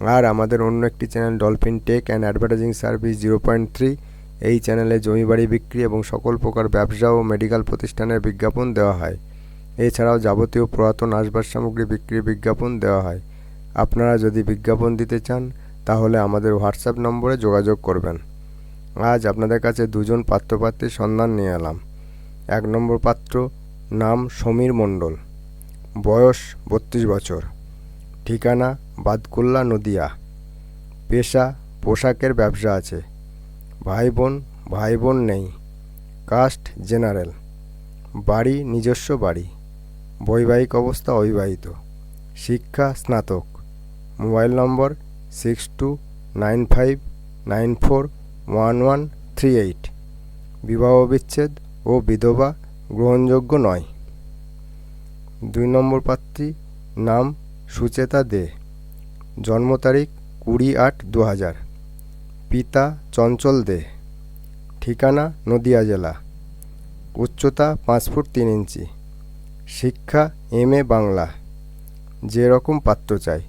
আর আমাদের অন্য একটি channel Dolphin tech and advertising service zero point three এই চ্যানেলে জমি বাড়ি বিক্রি এবং সকল প্রকার ব্যবসা ও মেডিকেল প্রতিষ্ঠানের বিজ্ঞাপন দেওয়া হয়। এছাড়াও যাবতীয় পুরাতন আসবাব সামগ্রী বিক্রির বিজ্ঞাপন দেওয়া হয়। আপনারা যদি বিজ্ঞাপন দিতে চান, তাহলে আমাদের হোয়াটসঅ্যাপ নম্বরে যোগাযোগ করবেন। আজ আপনাদের কাছে দুজন পাত্রপাত্রীর সন্ধান নিয়ে এলাম। এক নম্বর পাত্র, নাম সমীর মণ্ডল। বয়স বত্রিশ বছর। ঠিকানা বাদকুল্লা নদিয়া। পেশা, পোশাকের ব্যবসা আছে। ভাই বোন ভাই বোন নেই। Caste general. বাড়ি নিজস্ব বাড়ি। বৈবাহিক অবস্থা অবিবাহিত। শিক্ষা স্নাতক। Mobile number six two nine five nine four one one three eight. বিবাহ বিচ্ছেদ ও বিধবা গ্রহণযোগ্য নয়। দুই নম্বর পাত্রী নাম সুচেতা দে। জন্ম তারিখ কুড়ি আট দু হাজার পিতা চঞ্চল দে। ঠিকানা নদিয়া জেলা। উচ্চতা পাঁচ ফুট তিন ইঞ্চি। শিক্ষা এম এ বাংলা। যে রকম পাত্র চাই।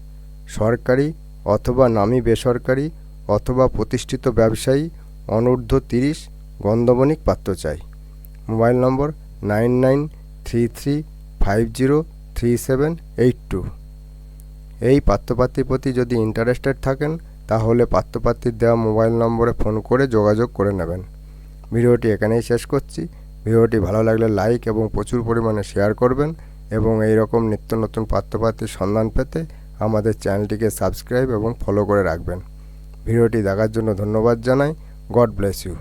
সরকারি অথবা নামী বেসরকারি অথবা প্রতিষ্ঠিত ব্যবসায়ী অনূর্ধ্ব তিরিশ গন্ধবণিক পাত্র চাই। Mobile number nine nine three three five zero three seven eight two. এই পাত্রপাত্রীর প্রতি যদি ইন্টারেস্টেড থাকেন, তাহলে পাত্রপাত্রীর দেওয়া মোবাইল নম্বরে ফোন করে যোগাযোগ করে নেবেন। ভিডিওটি এখানেই শেষ করছি। ভিডিওটি ভালো লাগলে লাইক এবং প্রচুর পরিমাণে শেয়ার করবেন এবং এই রকম নিত্য নতুন পাত্রপাত্রীর সন্ধান পেতে আমাদের চ্যানেলটিকে সাবস্ক্রাইব এবং ফলো করে রাখবেন। ভিডিওটি দেখার জন্য ধন্যবাদ জানাই। God bless you